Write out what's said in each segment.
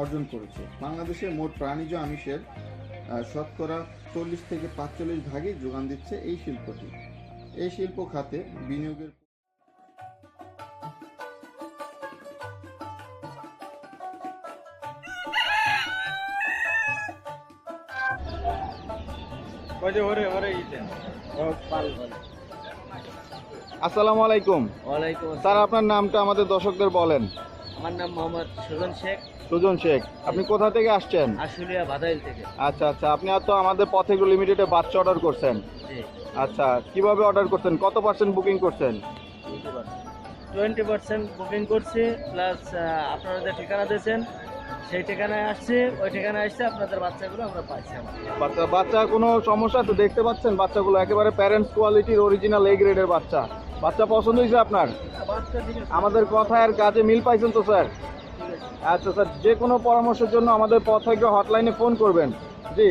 অর্জন করেছে। বাংলাদেশে মোট প্রাণীজ আমিষের শতকরা চল্লিশ থেকে পাঁচচল্লিশ ভাগই যোগান দিচ্ছে এই শিল্পটি। এই শিল্প খাতে বিনিয়োগের আসসালামু আলাইকুম। স্যার আপনার নামটা আমাদের দর্শকদের বলেন। আমার নাম মোহাম্মদ সুজন শেখ। সুজন শেখ আপনি কোথা থেকে আসছেন? আশুলিয়া বাদাইল থেকে। আচ্ছা আচ্ছা আপনি তো আমাদের পথেগুলো লিমিটেডে বাচ্চা অর্ডার করছেন। আচ্ছা কীভাবে অর্ডার করছেন? কত পার্সেন্ট বুকিং করছেন? Twenty percent. বুকিং করছি প্লাস আপনারা যে ঠিকানা দিয়েছেন সেই ঠিকানায় আসছে। ওই ঠিকানায় আসছে আপনাদের বাচ্চাগুলো আমরা পাইছি বাচ্চা বাচ্চা কোনো সমস্যা? তো দেখতে পাচ্ছেন বাচ্চাগুলো একেবারে প্যারেন্টস কোয়ালিটির অরিজিনাল এ গ্রেডের বাচ্চা। বাচ্চা পছন্দ হয়েছে আপনার? আমাদের কথায় আর কাজে মিল পাইছেন তো, স্যার? আচ্ছা স্যার, যে কোনো পরামর্শের জন্য আমাদের পথ হটলাইনে ফোন করবেন। জি।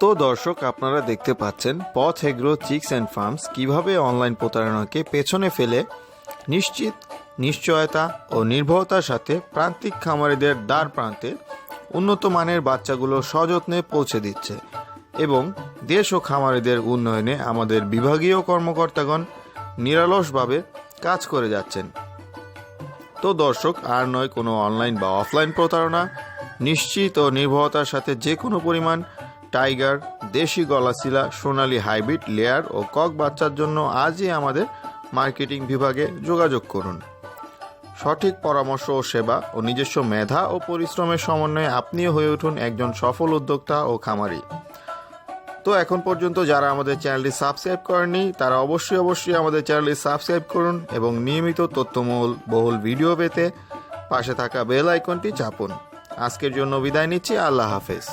তো দর্শক, আপনারা দেখতে পাচ্ছেন Path agro chicks and farms কীভাবে অনলাইন প্রতারণাকে পেছনে ফেলে নিশ্চিত নিশ্চয়তা ও নির্ভরতার সাথে প্রান্তিক খামারিদের দ্বার প্রান্তে উন্নত মানের বাচ্চাগুলো সযত্নে পৌঁছে দিচ্ছে এবং দেশ ও খামারিদের উন্নয়নে আমাদের বিভাগীয় কর্মকর্তাগণ নিরলসভাবে কাজ করে যাচ্ছেন। তো দর্শক, আর নয় কোনো অনলাইন বা অফলাইন প্রতারণা, নিশ্চিত ও নির্ভরতার সাথে যে কোনো পরিমাণ টাইগার, দেশি গলাশিলা, সোনালী হাইব্রিড, লেয়ার ও কক বাচ্চার জন্য আজই আমাদের মার্কেটিং বিভাগে যোগাযোগ করুন। সঠিক পরামর্শ ও সেবা ও নিজস্ব মেধা ও পরিশ্রমের সমন্বয়ে আপনিও হয়ে উঠুন একজন সফল উদ্যোক্তা ও খামারি। তো এখন পর্যন্ত যারা আমাদের চ্যানেলটি সাবস্ক্রাইব করেননি, তারা অবশ্যই অবশ্যই আমাদের চ্যানেলটি সাবস্ক্রাইব করুন এবং নিয়মিত তথ্যমূল বহুল ভিডিও পেতে পাশে থাকা বেল আইকনটি চাপুন। আজকের জন্য বিদায় নিচ্ছি, আল্লাহ হাফেজ।